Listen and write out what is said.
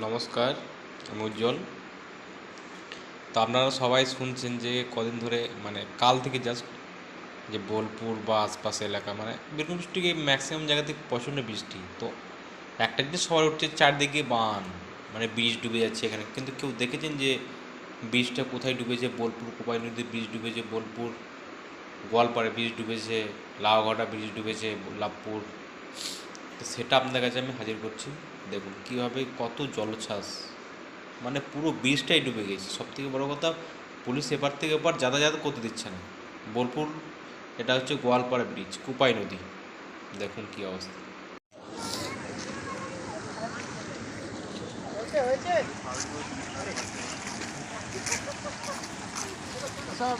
নমস্কার, আমি উজ্জ্বল। তো আপনারা সবাই শুনছেন যে কদিন ধরে মানে কাল থেকে জাস্ট যে বোলপুর বা আশপাশে এলাকা মানে বীরভূম ডিস্ট্রিক্টে ম্যাক্সিমাম জায়গাতে প্রচণ্ড বৃষ্টি। তো একটা জিনিস সবার উঠছে চারদিকে বান মানে ব্রিজ ডুবে যাচ্ছে এখানে। কিন্তু কেউ দেখেছেন যে ব্রিজটা কোথায় ডুবেছে? বোলপুর, কোপাই নদীর ব্রিজ ডুবেছে, বোলপুর, গোয়ালপাড়ে ব্রিজ ডুবেছে, লাউঘাটা ব্রিজ ডুবেছে, লাভপুর তো সেটা আপনাদের কাছে আমি হাজির করছি। দেখুন, কীভাবে কত জলোচ্ছ্বাস। মানে পুরো ব্রিজটাই ডুবে গেছে। সব থেকে বড়ো কথা, পুলিশ এপার থেকে এপার যাতায়াত করতে দিচ্ছে না। বোলপুর, এটা হচ্ছে গোয়ালপাড়া ব্রিজ কুপাই নদী। দেখুন কী অবস্থা। সব